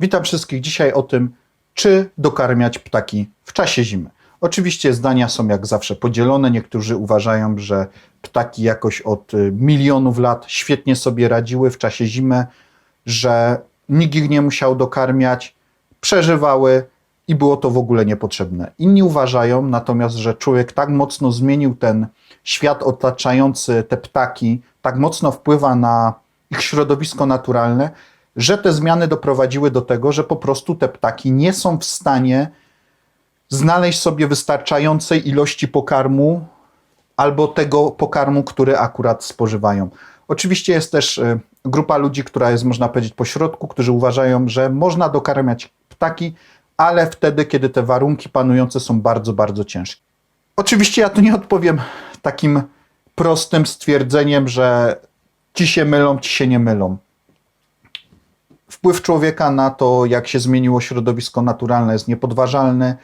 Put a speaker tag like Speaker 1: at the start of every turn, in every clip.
Speaker 1: Witam wszystkich dzisiaj o tym, czy dokarmiać ptaki w czasie zimy. Oczywiście zdania są jak zawsze podzielone. Niektórzy uważają, że ptaki jakoś od y, milionów lat świetnie sobie radziły w czasie zimy, że nikt ich nie musiał dokarmiać, przeżywały i było to w ogóle niepotrzebne. Inni uważają natomiast, że człowiek tak mocno zmienił ten świat otaczający te ptaki, tak mocno wpływa na ich środowisko naturalne, że te zmiany doprowadziły do tego, że po prostu te ptaki nie są w stanie znaleźć sobie wystarczającej ilości pokarmu albo tego pokarmu, który akurat spożywają. Oczywiście jest też y, grupa ludzi, która jest, można powiedzieć, pośrodku, którzy uważają, że można dokarmiać ptaki, ale wtedy, kiedy te warunki panujące są bardzo, bardzo ciężkie. Oczywiście ja tu nie odpowiem takim prostym stwierdzeniem, że ci się mylą, ci się nie mylą. Wpływ człowieka na to, jak się zmieniło środowisko naturalne, jest niepodważalny.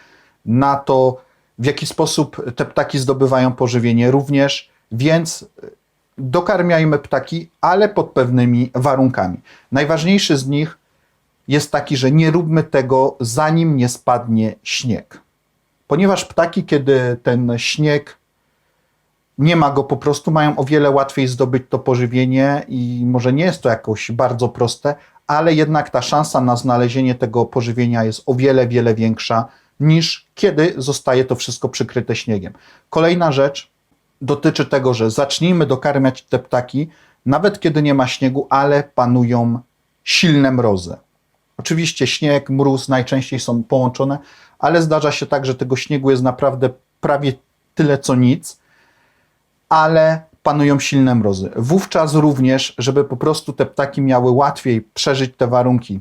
Speaker 1: Na to, w jaki sposób te ptaki zdobywają pożywienie, również. Więc dokarmiajmy ptaki, ale pod pewnymi warunkami. Najważniejszy z nich jest taki, że nie róbmy tego, zanim nie spadnie śnieg. Ponieważ ptaki, kiedy ten śnieg nie ma go po prostu, mają o wiele łatwiej zdobyć to pożywienie i może nie jest to jakoś bardzo proste, ale jednak ta szansa na znalezienie tego pożywienia jest o wiele, wiele większa niż kiedy zostaje to wszystko przykryte śniegiem. Kolejna rzecz dotyczy tego, że zacznijmy dokarmiać te ptaki, nawet kiedy nie ma śniegu, ale panują silne mrozy. Oczywiście śnieg, mróz najczęściej są połączone, ale zdarza się tak, że tego śniegu jest naprawdę prawie tyle co nic, ale panują silne mrozy. Wówczas również, żeby po prostu te ptaki miały łatwiej przeżyć te warunki,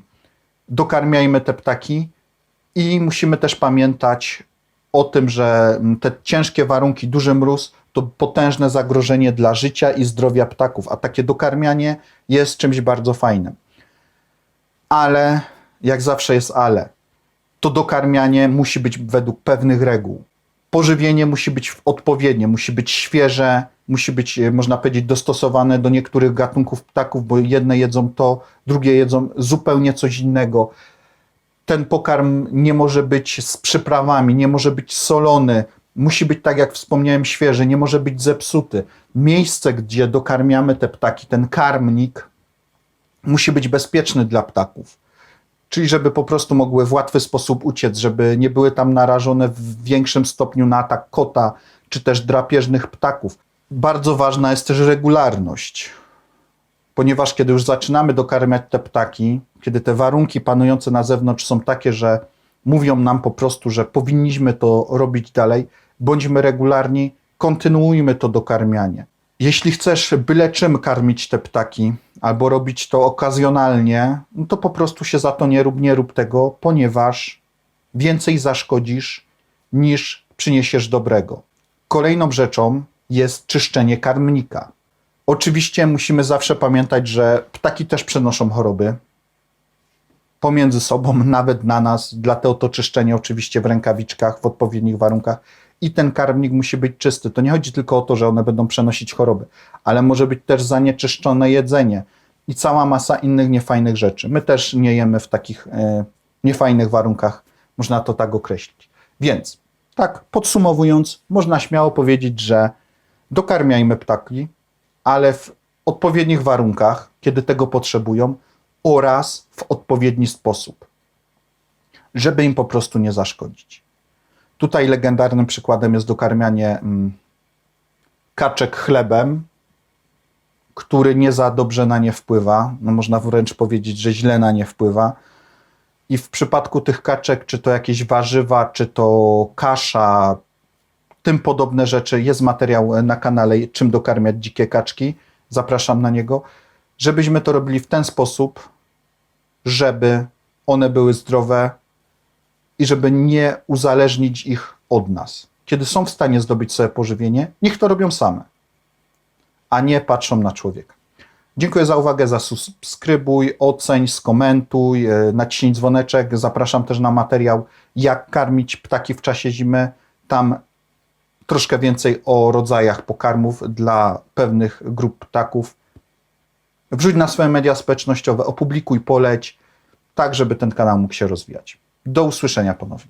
Speaker 1: dokarmiajmy te ptaki i musimy też pamiętać o tym, że te ciężkie warunki, duży mróz to potężne zagrożenie dla życia i zdrowia ptaków, a takie dokarmianie jest czymś bardzo fajnym. Ale, jak zawsze jest ale, to dokarmianie musi być według pewnych reguł. Pożywienie musi być odpowiednie, musi być świeże, musi być, e, można powiedzieć, dostosowane do niektórych gatunków ptaków, bo jedne jedzą to, drugie jedzą zupełnie coś innego. Ten pokarm nie może być z przyprawami, nie może być solony, musi być, tak jak wspomniałem, świeży, nie może być zepsuty. Miejsce, gdzie dokarmiamy te ptaki, ten karmnik, musi być bezpieczny dla ptaków. Czyli żeby po prostu mogły w łatwy sposób uciec, żeby nie były tam narażone w większym stopniu na atak kota czy też drapieżnych ptaków. Bardzo ważna jest też regularność, ponieważ kiedy już zaczynamy dokarmiać te ptaki, kiedy te warunki panujące na zewnątrz są takie, że mówią nam po prostu, że powinniśmy to robić dalej, bądźmy regularni, kontynuujmy to dokarmianie. Jeśli chcesz byle czym karmić te ptaki, albo robić to okazjonalnie, no to po prostu się za to nie rób, nie rób tego, ponieważ więcej zaszkodzisz niż przyniesiesz dobrego. Kolejną rzeczą jest czyszczenie karmnika. Oczywiście musimy zawsze pamiętać, że ptaki też przenoszą choroby pomiędzy sobą, nawet na nas, dlatego to czyszczenie oczywiście w rękawiczkach, w odpowiednich warunkach i ten karmnik musi być czysty. To nie chodzi tylko o to, że one będą przenosić choroby, ale może być też zanieczyszczone jedzenie i cała masa innych niefajnych rzeczy. My też nie jemy w takich e, niefajnych warunkach, można to tak określić. Więc, tak podsumowując, można śmiało powiedzieć, że dokarmiajmy ptaki, ale w odpowiednich warunkach, kiedy tego potrzebują, oraz w odpowiedni sposób, żeby im po prostu nie zaszkodzić. Tutaj legendarnym przykładem jest dokarmianie mm, kaczek chlebem, który nie za dobrze na nie wpływa. No można wręcz powiedzieć, że źle na nie wpływa. I w przypadku tych kaczek, czy to jakieś warzywa, czy to kasza, tym podobne rzeczy, jest materiał na kanale, czym dokarmiać dzikie kaczki. Zapraszam na niego. Żebyśmy to robili w ten sposób, żeby one były zdrowe, i żeby nie uzależnić ich od nas. Kiedy są w stanie zdobyć sobie pożywienie, niech to robią same, a nie patrzą na człowieka. Dziękuję za uwagę, zasubskrybuj, oceń, skomentuj, e, naciśnij dzwoneczek. Zapraszam też na materiał jak karmić ptaki w czasie zimy. Tam troszkę więcej o rodzajach pokarmów dla pewnych grup ptaków. Wrzuć na swoje media społecznościowe, opublikuj, poleć tak żeby ten kanał mógł się rozwijać. Do usłyszenia ponownie.